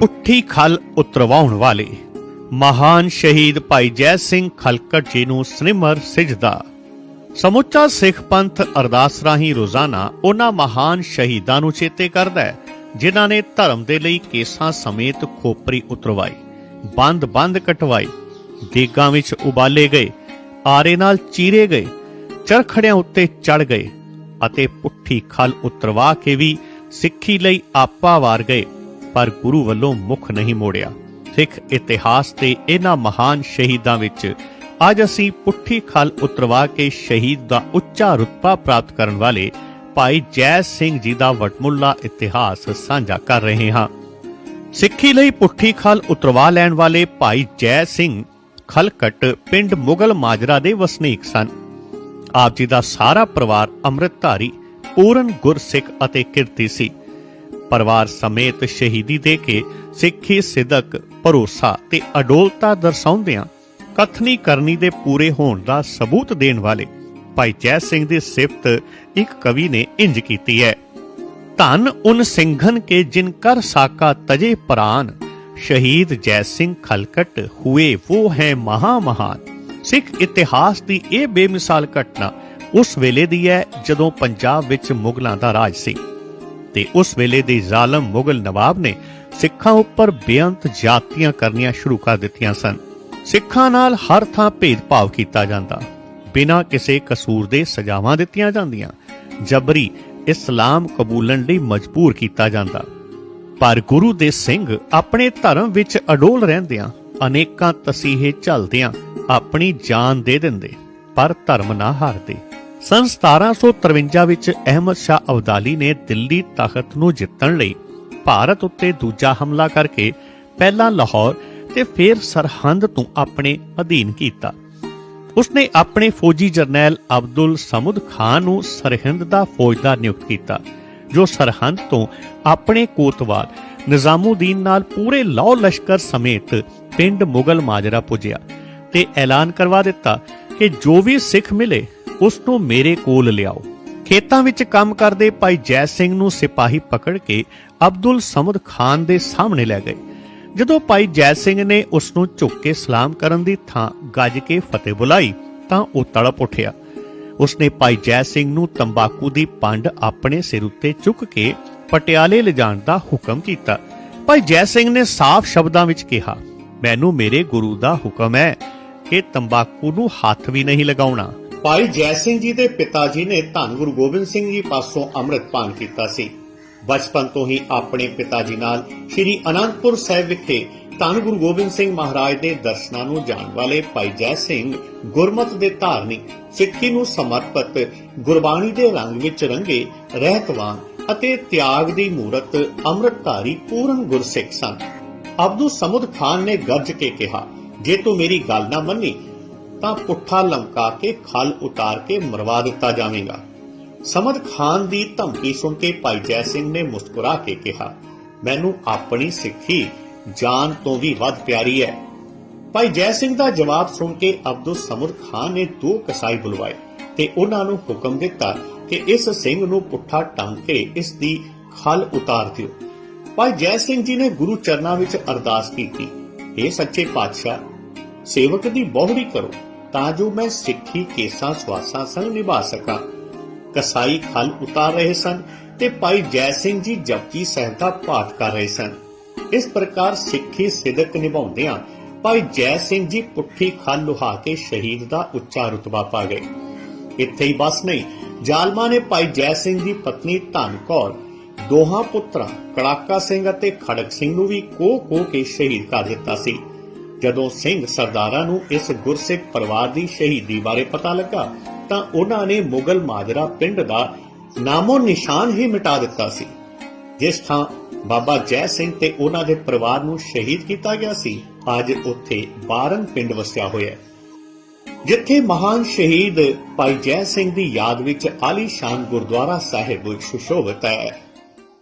ਪੁੱਠੀ ਖਲ ਉਤਰਵਾਉਣ ਵਾਲੇ। ਮਹਾਨ ਸ਼ਹੀਦ ਭਾਈ ਜੈ ਸਿੰਘ ਖਲਕਟ ਜੀ ਨੂੰ ਸਨਿਮਰ ਸਿਜਦਾ। ਸਮੁੱਚਾ ਸਿੱਖ ਪੰਥ ਅਰਦਾਸ ਰਾਹੀਂ ਰੋਜ਼ਾਨਾ ਉਹਨਾਂ ਮਹਾਨ ਸ਼ਹੀਦਾਂ ਨੂੰ ਚੇਤੇ ਕਰਦਾ ਹੈ, ਜਿਨ੍ਹਾਂ ਨੇ ਧਰਮ ਦੇ ਲਈ ਕੇਸਾਂ ਸਮੇਤ ਖੋਪਰੀ ਉਤਰਵਾਈ, ਬੰਦ-ਬੰਦ ਕਟਵਾਈ ਦੇਗਾਂ ਵਿੱਚ ਉਬਾਲੇ ਗਏ, ਆਰੇ ਨਾਲ ਚੀਰੇ ਗਏ, ਚਰਖੜਿਆਂ ਉੱਤੇ ਚੜ ਗਏ ਅਤੇ ਪੁੱਠੀ ਖਲ ਉਤਰਵਾ ਕੇ ਵੀ ਸਿੱਖੀ ਲਈ ਆਪਾ ਵਾਰ ਗਏ। ਪਰ ਗੁਰੂ ਵੱਲੋਂ ਮੁਖ ਨਹੀਂ ਮੋੜਿਆ। ਸਿੱਖ ਇਤਿਹਾਸ ਦੇ ਇਹਨਾਂ ਮਹਾਨ ਸ਼ਹੀਦਾਂ ਵਿੱਚ ਅੱਜ ਅਸੀਂ ਪੁੱਠੀ ਖਲ ਉਤਰਵਾ ਕੇ ਸ਼ਹੀਦ ਦਾ ਉੱਚਾ ਰੁਤਬਾ ਪ੍ਰਾਪਤ ਕਰਨ ਵਾਲੇ ਭਾਈ ਜੈ ਸਿੰਘ ਜੀ ਦਾ ਵਟਮੁੱਲਾ ਇਤਿਹਾਸ ਸਾਂਝਾ ਕਰ ਰਹੇ ਹਾਂ। ਸਿੱਖੀ ਲਈ ਪੁੱਠੀ ਖਲ ਉਤਰਵਾ ਲੈਣ ਵਾਲੇ ਭਾਈ ਜੈ ਸਿੰਘ ਖਲਕਟ ਪਿੰਡ ਮੁਗਲ ਮਾਜਰਾ ਦੇ ਵਸਨੀਕ ਸਨ। ਆਪ ਜੀ ਦਾ ਸਾਰਾ ਪਰਿਵਾਰ ਅੰਮ੍ਰਿਤਧਾਰੀ, ਪੂਰਨ ਗੁਰਸਿੱਖ ਅਤੇ ਕਿਰਤੀ ਸੀ। ਪਰਿਵਾਰ ਸਮੇਤ ਸ਼ਹੀਦੀ ਦੇ ਕੇ ਸਿੱਖੀ, ਸਿਦਕ, ਭਰੋਸਾ ਤੇ ਅਡੋਲਤਾ ਦਰਸਾਉਂਦਿਆਂ ਕਥਨੀ ਕਰਨੀ ਦੇ ਪੂਰੇ ਹੋਣ ਦਾ ਸਬੂਤ ਦੇਣ ਵਾਲੇ ਭਾਈ ਜੈ ਸਿੰਘ ਦੀ ਸਿਫਤ ਇੱਕ ਕਵੀ ਨੇ ਇੰਜ ਕੀਤੀ ਹੈ, ਧਨ ਉਨ ਸਿੰਘਨ ਕੇ ਜਿਨ ਕਰ ਸਾਕਾ ਤਜੇ ਪ੍ਰਾਨ, ਸ਼ਹੀਦ ਜੈ ਸਿੰਘ ਖਲਕਟ ਹੋਏ ਉਹ ਹੈ ਮਹਾ ਮਹਾਨ। ਸਿੱਖ ਇਤਿਹਾਸ ਦੀ ਇਹ ਬੇਮਿਸਾਲ ਘਟਨਾ ਉਸ ਵੇਲੇ ਦੀ ਹੈ ਜਦੋਂ ਪੰਜਾਬ ਵਿੱਚ ਮੁਗਲਾਂ ਦਾ ਰਾਜ ਸੀ। ਤੇ ਉਸ ਵੇਲੇ ਦੇ ਜ਼ਾਲਮ ਮੁਗਲ ਨਵਾਬ ਨੇ ਸਿੱਖਾਂ ਉੱਪਰ ਬੇਅੰਤ ਜਾਤੀਆਂ ਕਰਨੀਆਂ ਸ਼ੁਰੂ ਕਰ ਦਿੱਤੀਆਂ ਸਨ। ਸਿੱਖਾਂ ਨਾਲ ਹਰ ਥਾਂ ਭੇਦਭਾਵ ਕੀਤਾ ਜਾਂਦਾ। ਬਿਨਾਂ ਕਿਸੇ ਕਸੂਰ ਦੇ ਸਜ਼ਾਵਾਂ ਦਿੱਤੀਆਂ ਜਾਂਦੀਆਂ। ਜਬਰੀ ਇਸਲਾਮ ਕਬੂਲਣ ਲਈ ਮਜਬੂਰ ਕੀਤਾ ਜਾਂਦਾ। ਪਰ ਗੁਰੂ ਦੇ ਸਿੰਘ ਆਪਣੇ ਧਰਮ ਵਿੱਚ ਅਡੋਲ ਰਹਿੰਦਿਆਂ ਅਨੇਕਾਂ ਤਸੀਹੇ ਝੱਲਦਿਆਂ ਆਪਣੀ ਜਾਨ ਦੇ ਦਿੰਦੇ, ਪਰ ਧਰਮ ਨਾ ਹਾਰਦੇ। ਸਨ 1753 ਵਿੱਚ ਅਹਿਮਦ ਸ਼ਾਹ ਅਬਦਾਲੀ ਨੇ ਦਿੱਲੀ ਤਖਤ ਨੂੰ ਜਿੱਤਣ ਲਈ ਭਾਰਤ ਉੱਤੇ ਦੂਜਾ ਹਮਲਾ ਕਰਕੇ ਪਹਿਲਾਂ ਲਾਹੌਰ ਤੇ ਫਿਰ ਸਰਹੰਦ ਤੋਂ ਆਪਣੇ ਅਧੀਨ ਕੀਤਾ। ਉਸਨੇ ਆਪਣੇ ਫੌਜੀ ਜਰਨੈਲ ਅਬਦੁਲ ਸਮੁਦ ਖਾਨ ਨੂੰ ਸਰਹਿੰਦ ਦਾ ਫੌਜਦਾਰ ਨਿਯੁਕਤ ਕੀਤਾ, ਜੋ ਸਰਹੰਦ ਤੋਂ ਆਪਣੇ ਕੋਤਵਾਲ ਨਿਜ਼ਾਮੂਦੀਨ ਨਾਲ ਪੂਰੇ ਲਾਹ ਲਸ਼ਕਰ ਸਮੇਤ ਪਿੰਡ ਮੁਗਲ ਮਾਜਰਾ ਪੁੱਜਿਆ ਤੇ ਐਲਾਨ ਕਰਵਾ ਦਿੱਤਾ ਕਿ ਜੋ ਵੀ ਸਿੱਖ ਮਿਲੇ ਉਸ ਨੂੰ ਮੇਰੇ ਕੋਲ ਲਿਆਓ। ਖੇਤਾਂ ਵਿੱਚ ਕੰਮ ਕਰਦੇ ਭਾਈ ਜੈ ਸਿੰਘ ਨੂੰ ਸਿਪਾਹੀ ਪਕੜ ਕੇ ਅਬਦੁਲ ਸਮਦ ਖਾਨ ਦੇ ਸਾਹਮਣੇ ਲੈ ਗਏ। ਜਦੋਂ ਭਾਈ ਜੈ ਸਿੰਘ ਨੇ ਉਸ ਨੂੰ ਝੁੱਕ ਕੇ ਸਲਾਮ ਕਰਨ ਦੀ ਥਾਂ ਗੱਜ ਕੇ ਫਤਿਹ ਬੁਲਾਈ, ਤਾਂ ਉਹ ਤੜਪ ਉੱਠਿਆ। ਉਸਨੇ ਭਾਈ ਜੈ ਸਿੰਘ ਨੂੰ ਤੰਬਾਕੂ ਦੀ ਪੰਡ ਆਪਣੇ ਸਿਰ ਉੱਤੇ ਚੁੱਕ ਕੇ ਪਟਿਆਲੇ ਲਿਜਾਣ ਦਾ ਹੁਕਮ ਕੀਤਾ। ਭਾਈ ਜੈ ਸਿੰਘ ਨੇ ਸਾਫ਼ ਸ਼ਬਦਾਂ ਵਿੱਚ ਕਿਹਾ, ਮੈਨੂੰ ਮੇਰੇ ਗੁਰੂ ਦਾ ਹੁਕਮ ਹੈ ਕਿ ਤੰਬਾਕੂ ਨੂੰ ਹੱਥ ਵੀ ਨਹੀਂ ਲਗਾਉਣਾ। ਭਾਈ ਜੈ ਸਿੰਘ ਜੀ ਦੇ ਪਿਤਾ ਜੀ ਨੇ ਧੰਨ ਗੁਰੂ ਗੋਬਿੰਦ ਸਿੰਘ ਜੀ ਪਾਸੋਂ ਅੰਮ੍ਰਿਤ ਪਾਨ ਕੀਤਾ ਸੀ। ਬਚਪਨ ਤੋਂ ਹੀ ਆਪਣੇ ਪਿਤਾ ਜੀ ਨਾਲ ਸ੍ਰੀ ਅਨੰਦਪੁਰ ਸਾਹਿਬ ਵਿਖੇ ਧੰਨ ਗੁਰੂ ਗੋਬਿੰਦ ਸਿੰਘ ਮਹਾਰਾਜ ਦੇ ਦਰਸ਼ਨਾਂ ਨੂੰ ਜਾਣ ਵਾਲੇ ਭਾਈ ਜੈ ਸਿੰਘ ਗੁਰਮਤ ਦੇ ਧਾਰਨੀ ਸਿੱਖੀ ਨੂੰ ਸਮਰਪਿਤ ਗੁਰਬਾਣੀ ਦੇ ਰੰਗ ਵਿੱਚ ਰੰਗੇ ਰਹਿਤਵਾਨ ਅਤੇ ਤਿਆਗ ਦੀ ਮੂਰਤ ਅੰਮ੍ਰਿਤਧਾਰੀ ਪੂਰਨ ਗੁਰਸਿੱਖ ਸਨ। ਅਬਦੁਲ ਸਮੁਦ ਖਾਨ ਨੇ ਗਰਜ ਕੇ ਕਿਹਾ, ਜੇ ਤੂੰ ਮੇਰੀ ਗੱਲ ਨਾ ਮੰਨੀ ਤਾਂ ਪੁੱਠਾ ਲਮਕਾ ਕੇ ਖਲ ਉਤਾਰ ਕੇ ਮਰਵਾ ਦਿੱਤਾ ਜਾਵੇਗਾ। ਸਮਦ ਖਾਨ ਦੀ ਧਮਕੀ ਸੁਣ ਕੇ ਭਾਈ ਜੈ ਸਿੰਘ ਨੇ ਮੁਸਕਰਾ ਕੇ ਕਿਹਾ, ਮੈਨੂੰ ਆਪਣੀ ਸਿੱਖੀ, ਜਾਨ ਤੋਂ ਵੀ ਵੱਧ ਪਿਆਰੀ ਹੈ ਭਾਈ ਜੈ ਸਿੰਘ ਦਾ ਜਵਾਬ ਸੁਣ ਕੇ ਅਬਦੁਲ ਸਮਦ ਖਾਨ ਨੇ ਦੋ ਕਸਾਈ ਬੁਲਵਾਏ ਤੇ ਉਹਨਾਂ ਨੂੰ ਹੁਕਮ ਦਿੱਤਾ ਕਿ ਇਸ ਸਿੰਘ ਨੂੰ ਪੁੱਠਾ ਟੰਗ ਕੇ ਇਸ ਦੀ ਖਲ ਉਤਾਰ ਦਿਓ। ਭਾਈ ਜੈ ਸਿੰਘ ਜੀ ਨੇ ਗੁਰੂ ਚਰਨਾਂ ਵਿੱਚ ਅਰਦਾਸ ਕੀਤੀ ਇਹ ਸੱਚੇ ਪਾਤਸ਼ਾਹ, ਸੇਵਕ ਦੀ ਬਹੁੜੀ ਕਰੋ ਤਾਂ ਜੋ ਮੈਂ ਸਿੱਖੀ ਕੇਸਾਂ ਸਵਾਸਾਂ ਸੰਗ ਨਿਭਾ ਸਕਾਂ। ਕਸਾਈ ਖਲ ਉਤਾਰ ਰਹੇ ਸਨ ਤੇ ਭਾਈ ਜੈ ਸਿੰਘ ਜੀ ਜਪਜੀ ਸਾਹਿਬ ਪਾਠ ਕਰ ਰਹੇ ਸਨ। ਇਸ ਪ੍ਰਕਾਰ ਸਿੱਖੀ ਸਿਦਕ ਨਿਭਾਉਂਦਿਆਂ ਭਾਈ ਜੈ ਸਿੰਘ ਜੀ ਪੁੱਠੀ ਖਲ ਲੁਹਾ ਕੇ ਸ਼ਹੀਦ ਦਾ ਉੱਚਾ ਰੁਤਬਾ ਪਾ ਗਏ। ਇੱਥੇ ਹੀ ਬਸ ਨਹੀਂ, ਜਾਲਮਾ ਨੇ ਭਾਈ ਜੈ ਸਿੰਘ ਦੀ ਪਤਨੀ ਧਨ ਕੌਰ, ਦੋਹਾਂ ਪੁੱਤਰਾਂ ਕੜਾਕਾ ਸਿੰਘ ਅਤੇ ਖੜਕ ਸਿੰਘ ਨੂੰ ਵੀ ਕੋਹ ਕੋਹ ਕੇ ਸ਼ਹੀਦ ਕਰ ਦਿੱਤਾ ਸੀ। ਜਦੋਂ ਸਿੰਘ ਸਰਦਾਰਾਂ ਨੂੰ ਇਸ ਗੁਰਸਿੱਖ ਪਰਿਵਾਰ ਦੀ ਸ਼ਹੀਦੀ ਬਾਰੇ ਪਤਾ ਲੱਗਾ, ਤਾਂ ਉਹਨਾਂ ਨੇ ਮੁਗਲ ਮਾਜਰਾ ਪਿੰਡ ਦਾ ਨਾਮੋ ਨਿਸ਼ਾਨ ਹੀ ਮਿਟਾ ਦਿੱਤਾ ਸੀ। ਜਿਸ ਥਾਂ ਬਾਬਾ ਜੈ ਸਿੰਘ ਤੇ ਉਹਨਾਂ ਦੇ ਪਰਿਵਾਰ ਨੂੰ ਸ਼ਹੀਦ ਕੀਤਾ ਗਿਆ ਸੀ, ਅੱਜ ਉੱਥੇ ਬਾਰਨ ਪਿੰਡ ਵਸਿਆ ਹੋਇਆ ਹੈ। ਜਿੱਥੇ ਮਹਾਨ ਸ਼ਹੀਦ ਭਾਈ ਜੈ ਸਿੰਘ ਦੀ ਯਾਦ ਵਿੱਚ ਆਲੀਸ਼ਾਨ ਗੁਰਦੁਆਰਾ ਸਾਹਿਬ ਸੁਸ਼ੋਭਿਤ ਹੈ।